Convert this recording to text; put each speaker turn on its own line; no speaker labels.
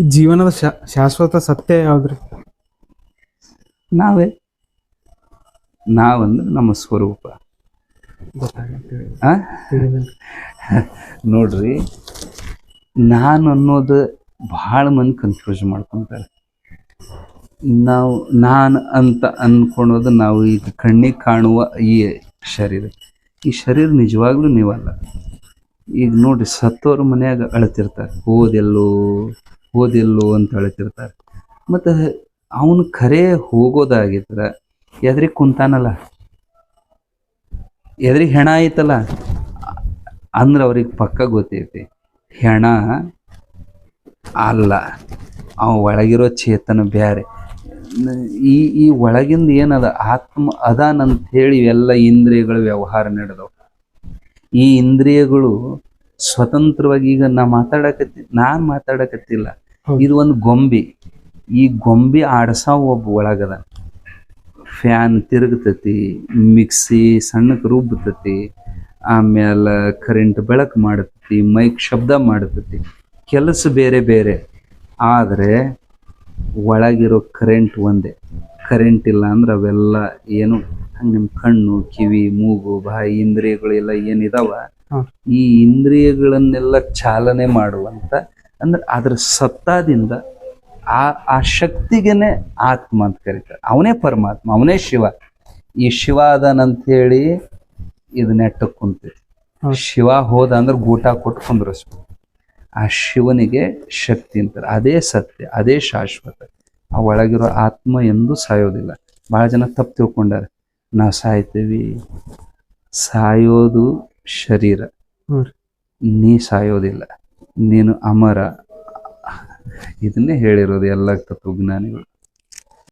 ಈ ಜೀವನದ ಶಾ- ಶಾಶ್ವತ ಸತ್ಯ ಯಾವ್ದ್ರಿ?
ನಾವೇ. ನಾವಂದ್ರೆ ನಮ್ಮ ಸ್ವರೂಪ. ಆ? ನೋಡ್ರಿ ನಾನು ಅನ್ನೋದು ಭಾಳ ಮಂದಿ ಕನ್ಫ್ಯೂಸ್ ಮಾಡ್ಕೊತಾರೆ. ನಾವು ನಾನು ಅಂತ ಅನ್ಕೊಳೋದು ನಾವು ಈಗ ಕಣ್ಣಿಗೆ ಕಾಣುವ ಈ ಶರೀರ. ಈ ಶರೀರ ನಿಜವಾಗ್ಲೂ ನೀವಲ್ಲ. ಈಗ ನೋಡ್ರಿ ಸತ್ತೋರ ಮನ್ಯಾಗ ಅಳ್ತಿರ್ತಾರೆ. ಹೋದೆಲ್ಲೋ ಹೋದೆಲ್ಲೋ ಅಂತ ಹೇಳ್ತಿರ್ತಾರೆ. ಮತ್ತು ಅವನು ಖರೆ ಹೋಗೋದಾಗಿದ್ರೆ ಎದ್ರಿಗೆ ಕುಂತಾನಲ್ಲ? ಎದ್ರಿಗೆ ಹೆಣ ಐತಲ್ಲ? ಅಂದ್ರೆ ಅವ್ರಿಗೆ ಪಕ್ಕ ಗೊತ್ತೈತಿ. ಹೆಣ ಅಲ್ಲ, ಅವ ಒಳಗಿರೋ ಚೇತನ ಬ್ಯಾರೆ. ಈ ಈ ಒಳಗಿಂದ ಏನದ? ಆತ್ಮ ಅದಾನಂತ ಹೇಳಿ ಎಲ್ಲ ಇಂದ್ರಿಯಗಳ ವ್ಯವಹಾರ ನಡೆದವು. ಈ ಇಂದ್ರಿಯಗಳು ಸ್ವತಂತ್ರವಾಗಿ ಈಗ ನಾ ಮಾತಾಡಕತ್ತಿ, ನಾನ್ ಮಾತಾಡಕತ್ತಿಲ್ಲ. ಇದು ಒಂದು ಗೊಂಬಿ. ಈ ಗೊಂಬೆ ಆಡಸ ಒಬ್ಬ ಒಳಗದ. ಫ್ಯಾನ್ ತಿರುಗತತಿ ಮಿಕ್ಸಿ ಸಣ್ಣಕ್ಕೆ ರುಬ್ಬತತಿ ಆಮೇಲೆ ಕರೆಂಟ್ ಬೆಳಕು ಮಾಡತತಿ ಮೈಕ್ ಶಬ್ದ ಮಾಡತತಿ. ಕೆಲಸ ಬೇರೆ ಬೇರೆ. ಆದರೆ ಒಳಗಿರೋ ಕರೆಂಟ್ ಒಂದೇ. ಕರೆಂಟ್ ಇಲ್ಲ ಅಂದ್ರೆ ಅವೆಲ್ಲ ಏನು ಹಂಗೆ ನಿಮ್ಮ ಕಣ್ಣು ಕಿವಿ ಮೂಗು ಬಾಯಿ ಇಂದ್ರಿಯಗಳು ಎಲ್ಲ ಏನಿದಾವ? ಈ ಇಂದ್ರಿಯಗಳನ್ನೆಲ್ಲ ಚಾಲನೆ ಮಾಡುವಂತ ಅಂದ್ರೆ ಅದ್ರ ಸತ್ತಾದಿಂದ ಆ ಆ ಶಕ್ತಿಗೆನೆ ಆತ್ಮ ಅಂತ ಕರೀತಾರೆ. ಅವನೇ ಪರಮಾತ್ಮ ಅವನೇ ಶಿವ. ಈ ಶಿವ ಅದನಂತ ಹೇಳಿ ಇದು ನೆಟ್ಟ ಕುಂತೈತಿ ಶಿವ ಹೋದ ಅಂದ್ರೆ ಗೂಟ ಕೊಟ್ಟು ಕುಂದ್ರಸ್ಬೇಕು. ಆ ಶಿವನಿಗೆ ಶಕ್ತಿ ಅಂತಾರೆ. ಅದೇ ಸತ್ಯ ಅದೇ ಶಾಶ್ವತ. ಆ ಒಳಗಿರೋ ಆತ್ಮ ಎಂದು ಸಾಯೋದಿಲ್ಲ. ಬಹಳ ಜನ ತಪ್ಪು ತಿಳ್ಕೊಂಡಾರೆ. ನಾವು ಸಾಯ್ತೀವಿ. ಸಾಯೋದು ಶರೀರ. ನೀ ಸಾಯೋದಿಲ್ಲ. ನೀನು ಅಮರ. ಇದನ್ನೇ ಹೇಳಿರೋದು ಎಲ್ಲ ತತ್ವಜ್ಞಾನಿಗಳು.